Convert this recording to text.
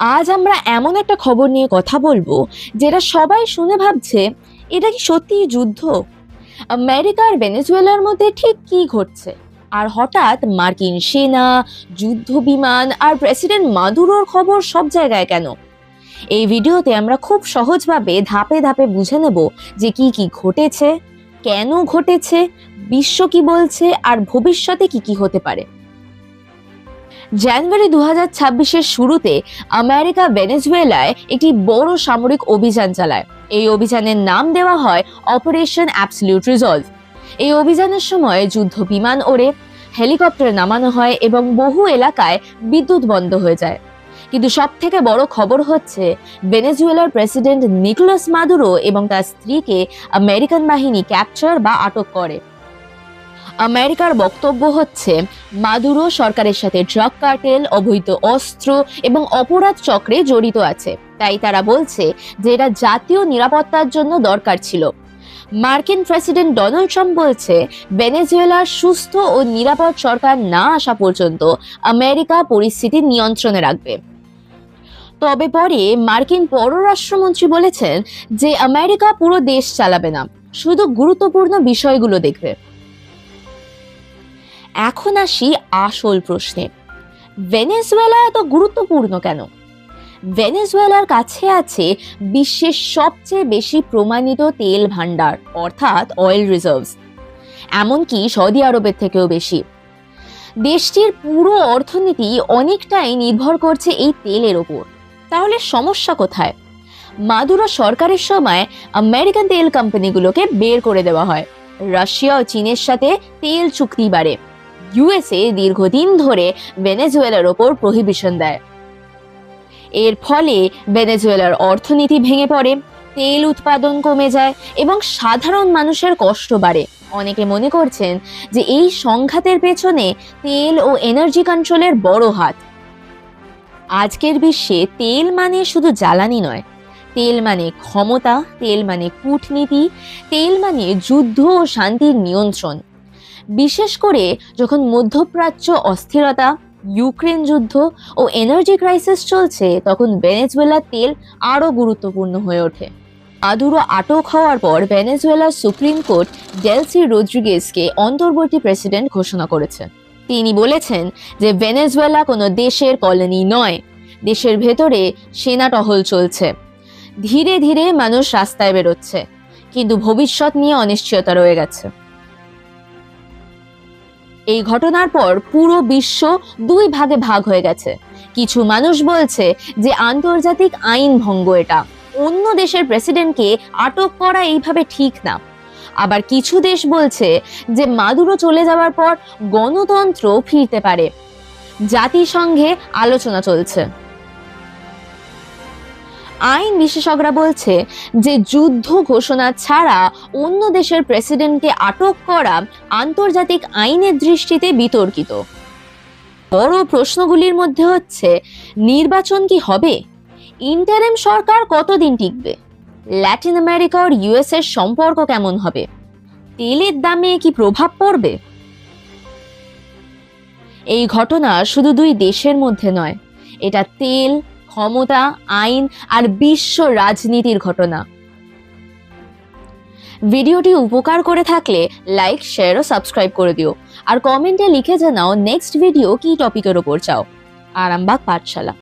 আজ আমরা এমন একটা খবর নিয়ে কথা বলব, যেটা সবাই শুনে ভাবছে, এটা কি সত্যিই যুদ্ধ? আমেরিকা আর ভেনেজুয়েলার মধ্যে ঠিক কি ঘটছে? আর হঠাৎ মার্কিন সেনা, যুদ্ধ বিমান আর প্রেসিডেন্ট মাদুরোর খবর সব জায়গায় কেন? এই ভিডিওতে আমরা খুব সহজভাবে ধাপে ধাপে বুঝে নেব যে কি কি ঘটেছে, কেন ঘটেছে, বিশ্ব কি বলছে, আর ভবিষ্যতে কি কি হতে পারে। জানুয়ারি দু হাজার শুরুতে আমেরিকা ভেনেজুয়েলায় একটি বড় সামরিক অভিযান চালায়। এই অভিযানের নাম দেওয়া হয় অপারেশন অ্যাবসলিউট রিজলভ এই অভিযানের সময় যুদ্ধ বিমান ওড়ে, হেলিকপ্টার নামানো হয় এবং বহু এলাকায় বিদ্যুৎ বন্ধ হয়ে যায়। কিন্তু সব থেকে বড় খবর হচ্ছে, ভেনেজুয়েলার প্রেসিডেন্ট নিকোলাস মাদুরো এবং তার স্ত্রীকে আমেরিকান বাহিনী ক্যাপচার বা আটক করে। আমেরিকার বক্তব্য হচ্ছে, মাদুরো সরকারের সাথে ড্রাগ কার্টেল, অবৈধ অস্ত্র এবং অপরাধ চক্রে জড়িত আছে। তাই তারা বলছে যে এটা জাতীয় নিরাপত্তার জন্য দরকার ছিল। মার্কিন প্রেসিডেন্ট ডোনাল্ড ট্রাম্প বলছে ভেনেজুয়েলার সুস্থ ও নিরাপদ সরকার না আসা পর্যন্ত আমেরিকা পরিস্থিতি নিয়ন্ত্রণে রাখবে। তবে পরে মার্কিন পররাষ্ট্রমন্ত্রী বলেছেন যে আমেরিকা পুরো দেশ চালাবে না, শুধু গুরুত্বপূর্ণ বিষয়গুলো দেখবে। এখন আসি আসল প্রশ্নে। ভেনেজুয়েলা এত গুরুত্বপূর্ণ কেন? ভেনেজুয়েলার কাছে আছে বিশ্বের সবচেয়ে বেশি প্রমাণিত তেল ভাণ্ডার, অর্থাৎ অয়েল রিজার্ভস এমনকি সৌদি আরবের থেকেও বেশি। দেশটির পুরো অর্থনীতি অনেকটাই নির্ভর করছে এই তেলের ওপর। তাহলে সমস্যা কোথায়? মাদুরো সরকারের সময় আমেরিকান তেল কোম্পানিগুলোকে বের করে দেওয়া হয়। রাশিয়া ও চীনের সাথে তেল চুক্তি বাড়ে। ইউএসএ দীর্ঘদিন ধরে ভেনেজুয়েলার ওপর প্রহিবিশন দেয়। এর ফলে ভেনেজুয়েলার অর্থনীতি ভেঙে পড়ে, তেল উৎপাদন কমে যায় এবং সাধারণ মানুষের কষ্ট বাড়ে। অনেকে মনে করছেন যে এই সংঘাতের পেছনে তেল ও এনার্জি কন্ট্রোলের বড় হাত। আজকের বিশ্বে তেল মানে শুধু জ্বালানি নয়। তেল মানে ক্ষমতা, তেল মানে কূটনীতি, তেল মানে যুদ্ধ ও শান্তির নিয়ন্ত্রণ। বিশেষ করে যখন মধ্যপ্রাচ্য অস্থিরতা, ইউক্রেন যুদ্ধ ও এনার্জি ক্রাইসিস চলছে, তখন ভেনেজুয়েলার তেল আরও গুরুত্বপূর্ণ হয়ে ওঠে। আদুরো আটক হওয়ার পর ভেনেজুয়েলার সুপ্রিম কোর্ট ডেলসি রোদ্রিগেজকে অন্তর্বর্তী প্রেসিডেন্ট ঘোষণা করেছে। তিনি বলেছেন যে ভেনেজুয়েলা কোনো দেশের কলোনি নয়, দেশের ভেতরে সেনা টহল চলছে। ধীরে ধীরে মানুষ রাস্তায় বেরোচ্ছে, কিন্তু ভবিষ্যৎ নিয়ে অনিশ্চয়তা রয়ে গেছে। এই ঘটনার পর পুরো বিশ্ব দুই ভাগে ভাগ হয়ে গেছে। কিছু মানুষ বলছে যে আন্তর্জাতিক আইন ভঙ্গ এটা। অন্য দেশের প্রেসিডেন্টকে আটক করা এইভাবে ঠিক না। আবার কিছু দেশ বলছে যে মাদুরো চলে যাওয়ার পর গণতন্ত্র ফিরতে পারে। জাতিসংঘে আলোচনা চলছে। আইন বিশেষজ্ঞরা বলছে যে যুদ্ধ ঘোষণা ছাড়া অন্য দেশের প্রেসিডেন্টকে আটক করা আন্তর্জাতিক আইনের দৃষ্টিতে বিতর্কিত। বড় প্রশ্নগুলির মধ্যে হচ্ছে, নির্বাচন কি হবে? ইন্টারেম সরকার কতদিন টিকবে? ল্যাটিন আমেরিকা আর ইউএস এর সম্পর্ক কেমন হবে? তেলের দামে কি প্রভাব পড়বে? এই ঘটনা শুধু দুই দেশের মধ্যে নয়, এটা তেল ক্ষমতা, আইন আর বিশ্ব রাজনীতির ঘটনা। ভিডিওটি উপকার করে থাকলে লাইক, শেয়ার ও সাবস্ক্রাইব করে দিও। আর কমেন্টে লিখে জানাও, নেক্সট ভিডিও কি টপিকের ওপর চাও। আরামবাগ পাঠশালা।